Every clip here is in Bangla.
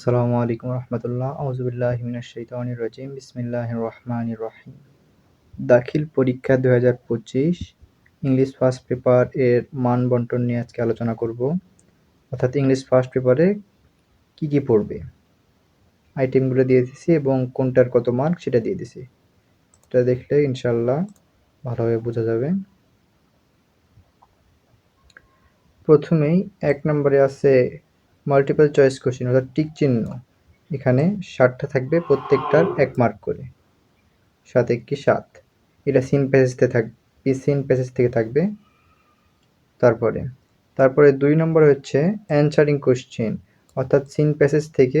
আসসালামু আলাইকুম রহমতুল্লাহ। আউজুবিল্লাহ মিনাশাইতানির রাজিম। বিসমিল্লাহির রহমানির রহিম। দাখিল পরীক্ষা দু হাজার পঁচিশ। ইংলিশ ফার্স্ট পেপার এর মান বন্টন নিয়ে আজকে আলোচনা করব। অর্থাৎ ইংলিশ ফার্স্ট পেপারে কি কি পড়বে? আইটেমগুলো দিয়ে দিছি এবং কোনটার কত মার্ক সেটা দিয়ে দিছি। এটা দেখলে ইনশাল্লাহ ভালোভাবে বোঝা যাবে। প্রথমেই এক নম্বরে আছে মাল্টিপল চয়েস কোশ্চেন অর্থাৎ টিক চিহ্ন। এখানে ষাটটা থাকবে, প্রত্যেকটার এক মার্ক করে। সাত কি সাত। এটা সিন প্যাসেজতে থাকবে সিন প্যাসেজ থেকে থাকবে। তারপরে তারপরে দুই নম্বর হচ্ছে অ্যান্সারিং কোশ্চেন অর্থাৎ সিন প্যাসেজ থেকে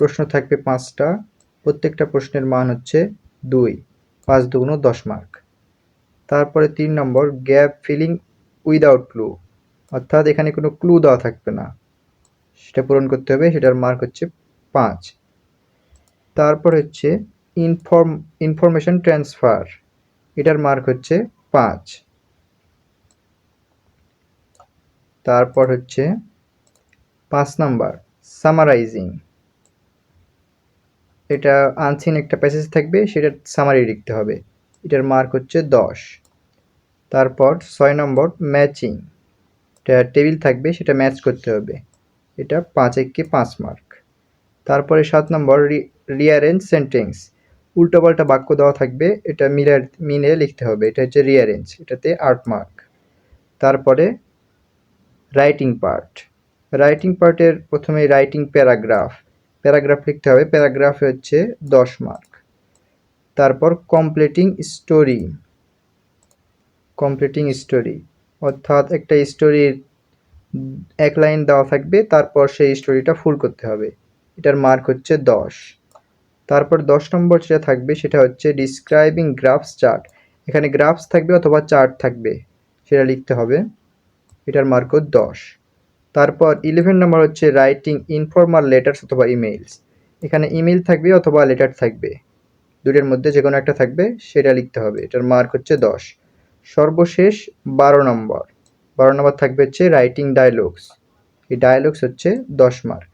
প্রশ্ন থাকবে পাঁচটা, প্রত্যেকটা প্রশ্নের মান হচ্ছে দুই। পাঁচ দুগুণ দশ মার্ক তারপরে তিন নম্বর গ্যাপ ফিলিং উইদাউট ক্লু অর্থাৎ এখানে কোনো ক্লু দেওয়া থাকবে না। সেটা পূরণ করতে হবে, সেটার মার্ক হচ্ছে পাঁচ। তারপর হচ্ছে ইনফর্ম ইনফরমেশন ট্রান্সফার এটার মার্ক হচ্ছে পাঁচ। তারপর হচ্ছে পাঁচ নাম্বার সামারাইজিং এটা আনসিন একটা প্যাসেজ থাকবে, সেটার সামারি লিখতে হবে। এটার মার্ক হচ্ছে দশ। তারপর ছয় নম্বর ম্যাচিং এটা টেবিল থাকবে, সেটা ম্যাচ করতে হবে। এটা পাঁচ এককে পাঁচ মার্ক। তারপরে সাত নম্বর রিয়ারেঞ্জ সেন্টেন্স উল্টোপাল্টা বাক্য দেওয়া থাকবে, এটা মিলার, মিলে লিখতে হবে। এটা হচ্ছে রিয়ারেঞ্জ এটাতে আট মার্ক। তারপরে রাইটিং পার্ট রাইটিং পার্টের প্রথমে রাইটিং প্যারাগ্রাফ প্যারাগ্রাফ লিখতে হবে প্যারাগ্রাফে হচ্ছে দশ মার্ক। তারপর কমপ্লিটিং স্টোরি কমপ্লিটিং স্টোরি অর্থাৎ একটা স্টোরির এক লাইন দেওয়া থাকবে, তারপর সেই স্টোরিটা ফুল করতে হবে। এটার মার্ক হচ্ছে দশ। তারপর দশ নম্বর যেটা থাকবে, সেটা হচ্ছে ডিসক্রাইবিং গ্রাফস চার্ট এখানে গ্রাফস থাকবে অথবা চার্ট থাকবে, সেটা লিখতে হবে। এটার মার্কও দশ। তারপর ইলেভেন নম্বর হচ্ছে রাইটিং ইনফর্মাল লেটার্স অথবা ইমেইলস এখানে ইমেইল থাকবে অথবা লেটার থাকবে। দুটোর মধ্যে যে কোনো একটা থাকবে, সেটা লিখতে হবে। এটার মার্ক হচ্ছে দশ। সর্বশেষ বারো নম্বর। বারো নম্বর থাকবে হচ্ছে রাইটিং ডায়লগস এই ডায়লগস হচ্ছে দশ মার্ক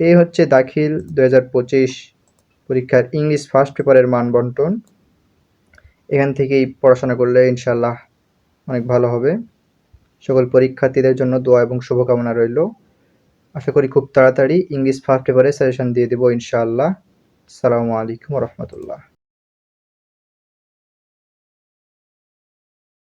এই হচ্ছে দাখিল দু হাজার পঁচিশ পরীক্ষার ইংলিশ ফার্স্ট পেপারের মান বন্টন। এখান থেকেই পড়াশোনা করলে ইনশাল্লাহ অনেক ভালো হবে। সকল পরীক্ষার্থীদের জন্য দোয়া এবং শুভকামনা রইল। আশা করি খুব তাড়াতাড়ি ইংলিশ ফার্স্ট পেপারে সাজেশন দিয়ে দেবো ইনশাআল্লাহ। সালামু আলাইকুম রহমতুল্লাহ।